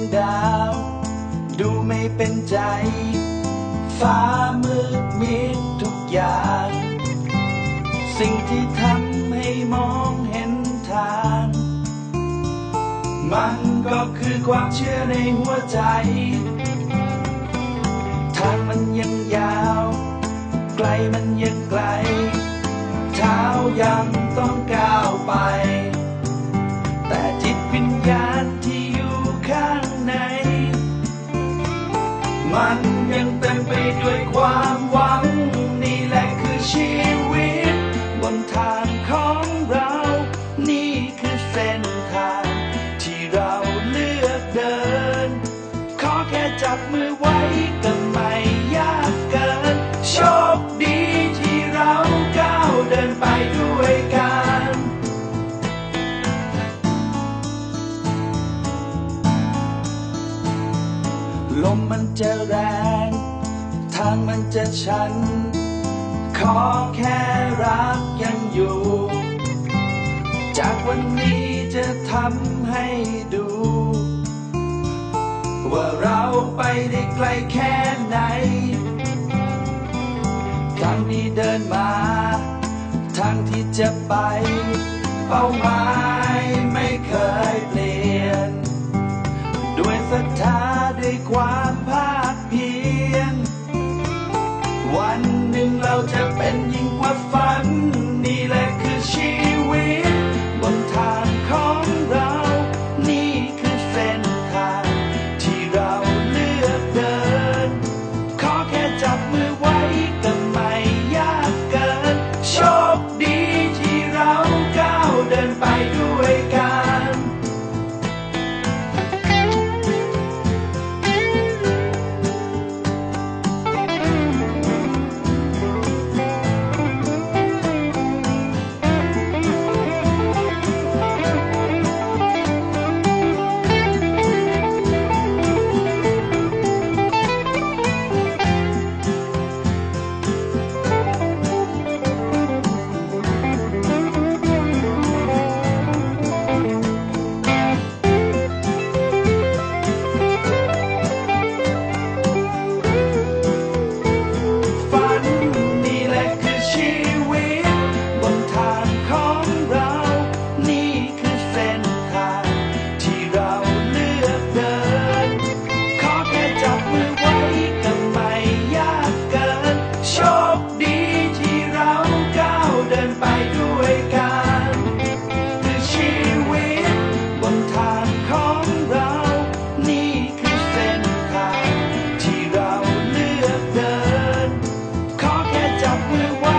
งดาว ดูไม่เป็นใจ ฟ้ามืดมิดทุกอย่าง สิ่งที่ทำให้มองเห็นทาง มันก็คือความเชื่อในหัวใจ ทางมันยังยาว ไกลมันยังไกล เท้ายังต้องก้าวไป ความหวัง นี่แหละคือชีวิต บนทางของเรา นี่คือเส้นทาง ที่เราเลือกเดิน ขอแค่จับมือไว้ก็ไม่ยากเกิน โชคดีที่เราก้าวเดินไปด้วยกัน ลมมันจะแรงางมันจะชัน ขอแค่รักยังอยู่ จากวันนี้จะทำให้ดู ว่าเราไปได้ไกลแค่ไหน ทางนี้เดินมา ทางที่จะไป เป้าหมายไม่เคยเปลี่ยน ด้วยศรัทธาด้วยความ ที่เ